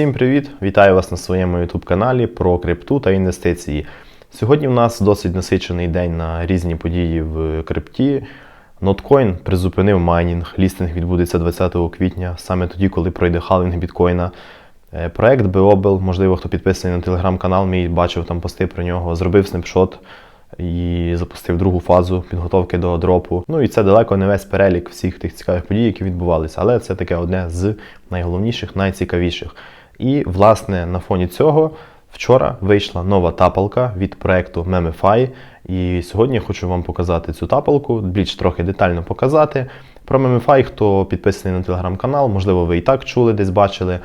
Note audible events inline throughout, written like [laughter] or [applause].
Всім привіт! Вітаю вас на своєму YouTube каналі про крипту та інвестиції. Сьогодні в нас досить насичений день на різні події в крипті. Notcoin призупинив майнінг. Лістинг відбудеться 20 квітня, саме тоді, коли пройде халвінг біткоїна. Е, Проект Beobel, можливо, хто підписаний на телеграм-канал, мій бачив там пости про нього, зробив снапшот і запустив другу фазу підготовки до дропу. Ну і це далеко не весь перелік всіх тих цікавих подій, які відбувалися, але це таке одне з найголовніших, найцікавіших. І, власне, на фоні цього вчора вийшла нова тапалка від проекту Memify. І сьогодні я хочу вам показати цю тапалку, більш трохи детально показати. Про Memify, хто підписаний на телеграм-канал, можливо, ви і так чули, десь бачили.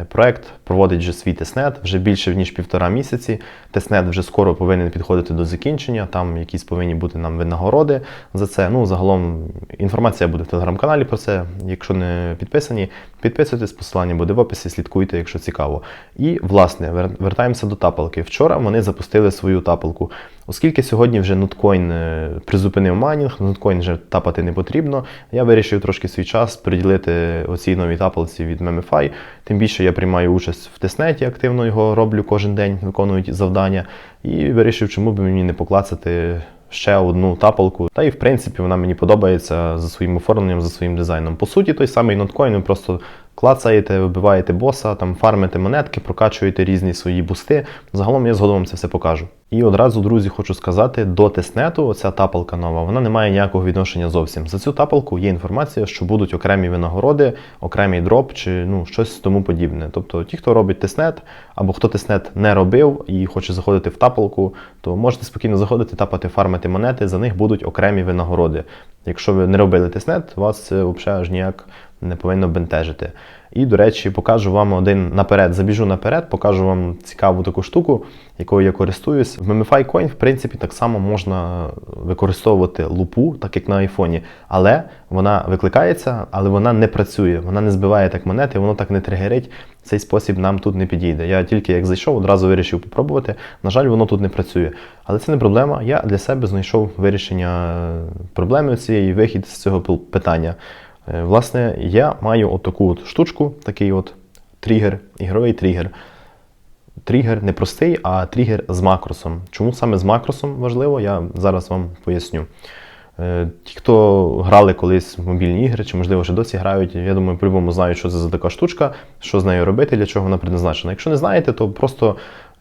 Е, Проект проводить вже свій тестнет вже більше ніж півтора місяці. Тестнет вже скоро повинен підходити до закінчення. Там якісь повинні бути нам винагороди за це. Ну, загалом інформація буде в телеграм-каналі про це. Якщо не підписані, підписуйтесь, посилання буде в описі, слідкуйте, якщо цікаво. І власне вертаємося до тапалки. Вчора вони запустили свою тапалку. Оскільки сьогодні вже Notcoin е, призупинив майнінг, Notcoin вже тапати не потрібно. Я вирішив трошки свій час приділити оцій новій тапалці від Memify. Тим більше я приймаю участь в тестнеті, активно його роблю кожен день, виконую завдання. І вирішив, чому б мені не поклацати ще одну тапалку. Та і в принципі вона мені подобається за своїм оформленням, за своїм дизайном. По суті, той самий ви просто клацаєте, вибиваєте боса, там фармите монетки, прокачуєте різні свої бусти. Загалом я згодом вам це все покажу. І одразу, друзі, хочу сказати, до тестнету оця тапалка нова, вона не має ніякого відношення зовсім. За цю тапалку є інформація, що будуть окремі винагороди, окремий дроп чи ну щось тому подібне. Тобто, ті, хто робить тестнет, або хто тестнет не робив і хоче заходити в тапалку, то можете спокійно заходити, тапати, фармити монети, за них будуть окремі винагороди. Якщо ви не робили тестнет, вас це взагалі аж ніяк не повинно бентежити. І, до речі, покажу вам один наперед, забіжу наперед, покажу вам цікаву таку штуку, якою я користуюсь. В Memify Coin, в принципі, так само можна використовувати лупу, так як на айфоні, але вона викликається, але вона не працює, вона не збиває так монети, воно так не тригерить. Цей спосіб нам тут не підійде. Я тільки як зайшов, одразу вирішив попробувати. На жаль, воно тут не працює. Але це не проблема. Я для себе знайшов вирішення проблеми цієї вихід з цього питання. Е, Власне, я маю отаку от штучку, такий от тригер, ігровий тригер. Тригер не простий, а тригер з макросом. Чому саме з макросом важливо, я зараз вам поясню. Е, Ті, хто грали колись в мобільні ігри, чи можливо ще досі грають, я думаю, по-любому знають, що це за така штучка, що з нею робити, для чого вона предназначена. Якщо не знаєте, то просто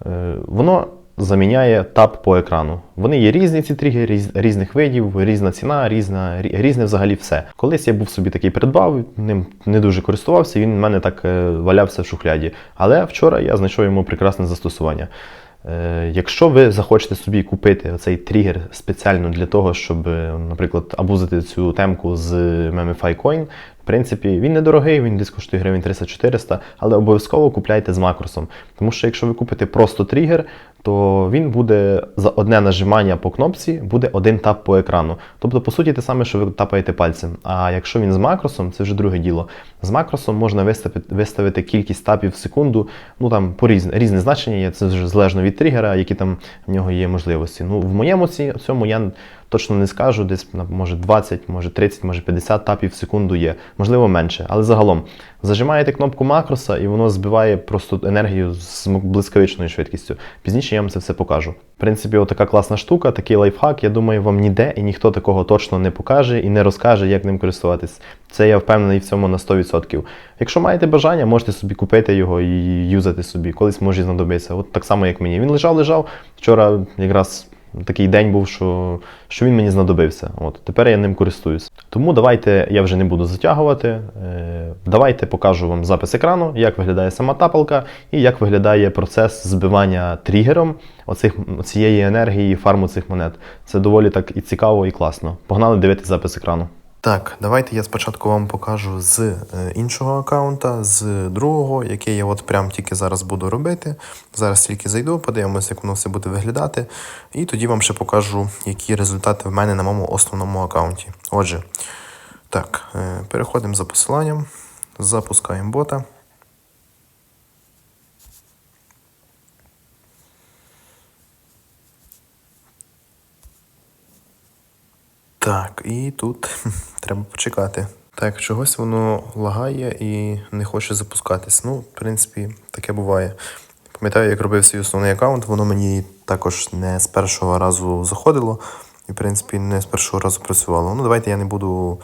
е, воно заміняє тап по екрану. Вони є різні ці тригери, різ, різних видів, різна ціна, різна, різне взагалі все. Колись я був собі такий придбав, ним не дуже користувався, він в мене так е, валявся в шухляді. Але вчора я знайшов йому прекрасне застосування. Е, Якщо ви захочете собі купити цей тригер спеціально для того, щоб, е, наприклад, абузити цю темку з Memify Coin, в принципі, він недорогий, він десь коштує гривень 300-400, але обов'язково купляйте з макросом. Тому що якщо ви купите просто тригер, то він буде за одне нажимання по кнопці, буде один тап по екрану. Тобто, по суті, те саме, що ви тапаєте пальцем. А якщо він з макросом, це вже друге діло. З макросом можна виставити, виставити кількість тапів в секунду, ну там по різне, різне значення є, це вже залежно від тригера, які там в нього є можливості. Ну, в моєму цьому я точно не скажу, десь може 20, може 30, може 50 тапів в секунду є, можливо менше. Але загалом зажимаєте кнопку макроса і воно збиває просто енергію з блискавичною швидкістю. Пізніше я вам це все покажу. В принципі, отака класна штука, такий лайфхак. Я думаю, вам ніде і ніхто такого точно не покаже і не розкаже, як ним користуватись. Це я впевнений в цьому на 100%. Якщо маєте бажання, можете собі купити його і юзати собі. Колись може знадобиться. От так само, як мені. Він лежав, лежав. Вчора якраз такий день був, що, що він мені знадобився. От тепер я ним користуюсь. Тому давайте я вже не буду затягувати. Е, давайте покажу вам запис екрану, як виглядає сама тапалка і як виглядає процес збивання тригером оцих, цієї енергії фарму цих монет. Це доволі так і цікаво, і класно. Погнали дивитися запис екрану. Так, давайте я спочатку вам покажу з е, іншого аккаунта, з другого, який я от прям тільки зараз буду робити. Зараз тільки зайду, подивимося, як воно все буде виглядати. І тоді вам ще покажу, які результати в мене на моєму основному аккаунті. Отже, так, е, переходимо за посиланням, запускаємо бота. Так, і тут [laughs] треба почекати. Так, чогось воно лагає і не хоче запускатись. Ну, в принципі, таке буває. Пам'ятаю, як робив свій основний аккаунт, воно мені також не з першого разу заходило і, в принципі, не з першого разу працювало. Ну, давайте я не буду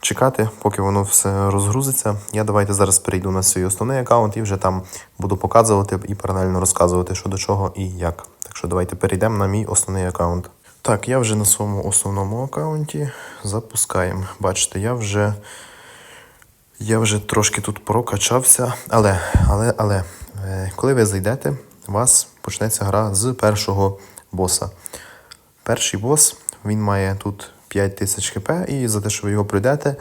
чекати, поки воно все розгрузиться. Я давайте зараз перейду на свій основний аккаунт і вже там буду показувати і паралельно розказувати, що до чого і як. Так що давайте перейдемо на мій основний аккаунт. Так, я вже на своєму основному аккаунті запускаємо. Бачите, я вже, я вже трошки тут прокачався, але, але, але, е, коли ви зайдете, у вас почнеться гра з першого боса. Перший бос, він має тут 5 тисяч хп, і за те, що ви його пройдете,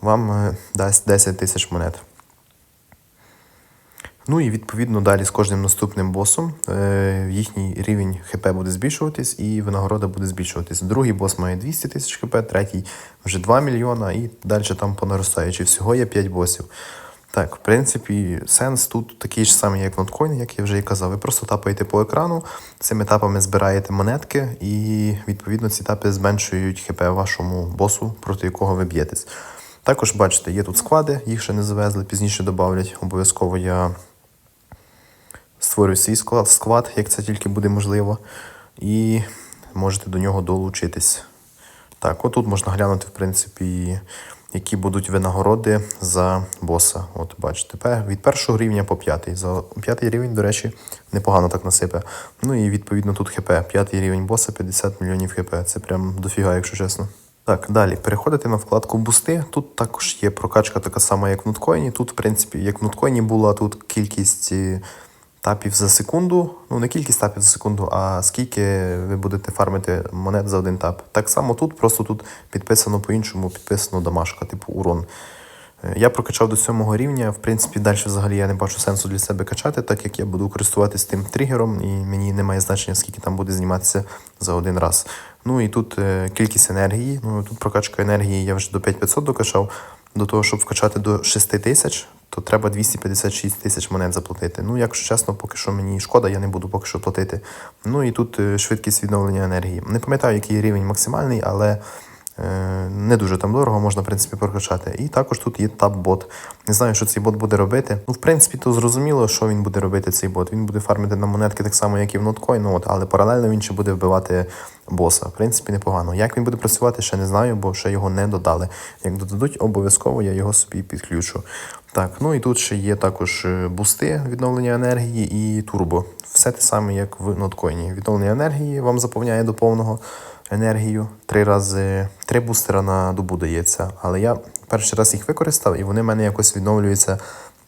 вам е, дасть 10 тисяч монет. Ну і відповідно далі з кожним наступним босом е, їхній рівень ХП буде збільшуватись і винагорода буде збільшуватись. Другий бос має 200 тисяч ХП, третій вже 2 мільйона і далі там по наростаючи. Всього є 5 босів. Так, в принципі, сенс тут такий ж самий, як в як я вже і казав. Ви просто тапаєте по екрану, цими тапами збираєте монетки, і відповідно ці тапи зменшують ХП вашому босу, проти якого ви б'єтесь. Також бачите, є тут склади, їх ще не завезли, пізніше додавлять. Обов'язково я створюю свій склад, як це тільки буде можливо, і можете до нього долучитись. Так, отут можна глянути, в принципі, які будуть винагороди за боса. От бачите, від першого рівня по п'ятий. За п'ятий рівень, до речі, непогано так насипе. Ну і відповідно тут ХП. П'ятий рівень боса 50 мільйонів ХП. Це прям дофіга, якщо чесно. Так, далі переходите на вкладку бусти. Тут також є прокачка така сама, як в ноткоїні. Тут, в принципі, як в ноткоїні була тут кількість е, тапів за секунду. Ну, не кількість тапів за секунду, а скільки ви будете фармити монет за один тап. Так само тут, просто тут підписано по-іншому, підписано домашка, типу урон. Е, Я прокачав до сьомого рівня. В принципі, далі взагалі я не бачу сенсу для себе качати, так як я буду користуватись тим тригером, і мені немає значення, скільки там буде зніматися за один раз. Ну і тут е, кількість енергії. Ну тут прокачка енергії я вже до 5500 докачав. До того, щоб вкачати до 6 тисяч, то треба 256 тисяч монет заплатити. Ну, якщо чесно, поки що мені шкода, я не буду поки що платити. Ну і тут е, швидкість відновлення енергії. Не пам'ятаю, який рівень максимальний, але не дуже там дорого, можна, в принципі, прокачати. І також тут є таб-бот. Не знаю, що цей бот буде робити. Ну, в принципі, то зрозуміло, що він буде робити цей бот. Він буде фармити на монетки так само, як і в Notcoin, ну, от, але паралельно він ще буде вбивати боса. В принципі, непогано. Як він буде працювати, ще не знаю, бо ще його не додали. Як додадуть, обов'язково я його собі підключу. Так, ну і тут ще є також е, бусти відновлення енергії і турбо. Все те саме, як в ноткоїні. Відновлення енергії вам заповняє до повного енергію. Три рази, три бустера на добу дається. Але я перший раз їх використав, і вони в мене якось відновлюються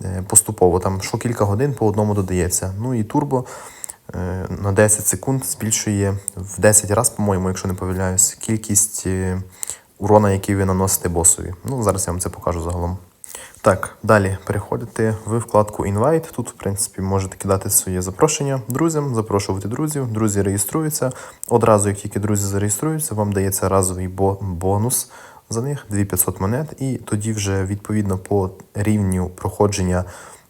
е, поступово. Там що кілька годин по одному додається. Ну і турбо е, на 10 секунд збільшує в 10 разів, по-моєму, якщо не помиляюсь, кількість е, урона, який ви наносите босові. Ну, зараз я вам це покажу загалом. Так, далі переходите в вкладку Invite. Тут, в принципі, можете кидати своє запрошення друзям, запрошувати друзів. Друзі реєструються. Одразу, як тільки друзі зареєструються, вам дається разовий бонус за них 2500 монет. І тоді вже відповідно по рівню проходження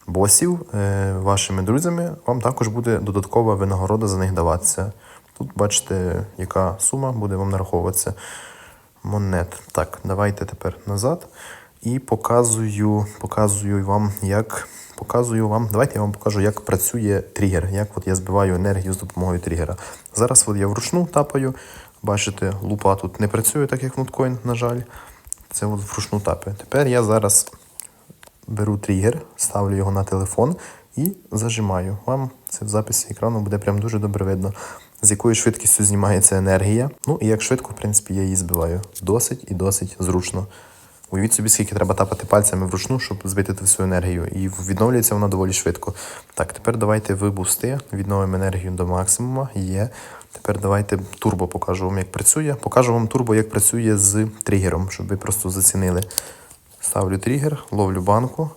босів е, вашими друзями вам також буде додаткова винагорода за них даватися. Тут бачите, яка сума буде вам нараховуватися монет. Так, давайте тепер назад. І показую, показую вам, як показую вам. Давайте я вам покажу, як працює тригер, як от я збиваю енергію з допомогою тригера. Зараз от я вручну тапаю. Бачите, лупа тут не працює, так як ноткоін, на жаль. Це от вручну тапаю. Тепер я зараз беру тригер, ставлю його на телефон і зажимаю. Вам це в записі екрану буде прям дуже добре видно, з якою швидкістю знімається енергія. Ну і як швидко, в принципі, я її збиваю. Досить і досить зручно. Уявіть собі, скільки треба тапати пальцями вручну, щоб збити всю енергію. І відновлюється вона доволі швидко. Так, тепер давайте в бусти, відновимо енергію до максимума. Є. Тепер давайте турбо покажу вам, як працює. Покажу вам турбо, як працює з тригером, щоб ви просто зацінили. Ставлю тригер, ловлю банку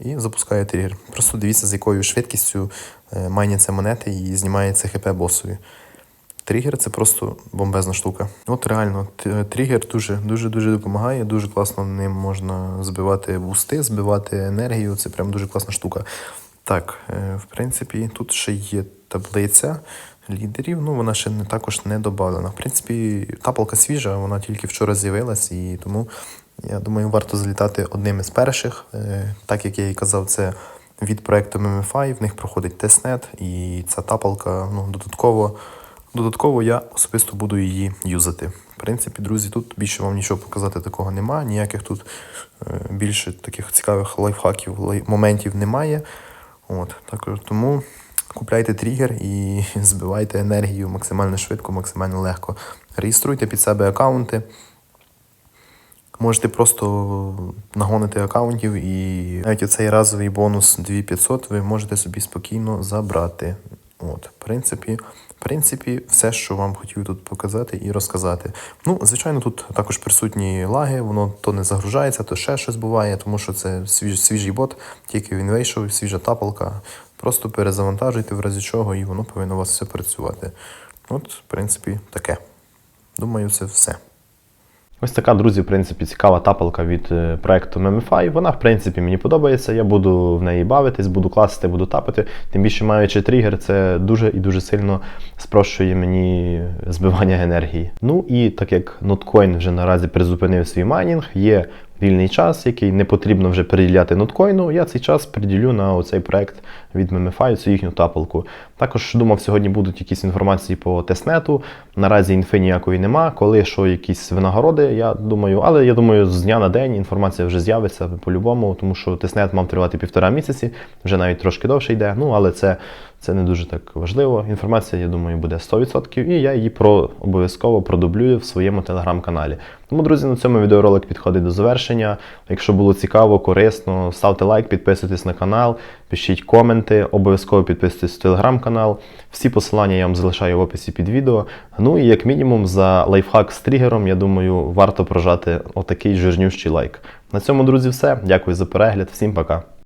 і запускаю тригер. Просто дивіться, з якою швидкістю е, майняться монети і знімається хп босові. Тригер це просто бомбезна штука. От реально, тригер дуже дуже дуже допомагає. Дуже класно ним можна збивати бусти, збивати енергію. Це прям дуже класна штука. Так, е, в принципі, тут ще є таблиця лідерів. Ну, вона ще не також не додана. В принципі, тапалка свіжа, вона тільки вчора з'явилась, і тому Я думаю, варто залітати одним із перших. Е, Так як я і казав, це від проекту MMFI, в них проходить тестнет, і ця тапалка ну, додатково, додатково я особисто буду її юзати. В принципі, друзі, тут більше вам нічого показати такого немає, ніяких тут е, більше таких цікавих лайфхаків, моментів немає. От, так, тому купляйте тригер і [laughs] збивайте енергію максимально швидко, максимально легко. Реєструйте під себе аккаунти. Можете просто нагонити аккаунтів і навіть оцей разовий бонус 2500 ви можете собі спокійно забрати. Принципі, в принципі, все, що вам хотів тут показати і розказати. Ну, звичайно, тут також присутні лаги, воно то не загружається, то ще щось буває, тому що це свіж, свіжий бот, тільки він вийшов, свіжа тапалка. Просто перезавантажуйте в разі чого, і воно повинно у вас все працювати. От, в принципі, таке. Думаю, це все. Ось така, друзі, в принципі, цікава тапалка від е, проекту MMFI. Вона, в принципі, мені подобається. Я буду в неї бавитись, буду класти, буду тапити. Тим більше маючи тригер, це дуже і дуже сильно спрощує мені збивання енергії. Ну і так як Notcoin вже наразі призупинив свій майнінг, є вільний час, який не потрібно вже приділяти ноткоїну. Я цей час приділю на оцей проект від MMFI, цю їхню тапалку. Також думав, сьогодні будуть якісь інформації по тестнету. Наразі інфи ніякої нема. Коли що, якісь винагороди, я думаю, але я думаю, з дня на день інформація вже з'явиться по-любому, тому що тестнет мав тривати півтора місяці, вже навіть трошки довше йде. Ну але це. Це не дуже так важливо. Інформація, я думаю, буде 100%, і я її про обов'язково продублюю в своєму телеграм-каналі. Тому, друзі, на цьому відеоролик підходить до завершення. Якщо було цікаво, корисно, ставте лайк, підписуйтесь на канал, пишіть коменти, обов'язково підписуйтесь в телеграм-канал. Всі посилання я вам залишаю в описі під відео. Ну і як мінімум за лайфхак з тригером, я думаю, варто прожати отакий жирнющий лайк. На цьому, друзі, все. Дякую за перегляд. Всім пока.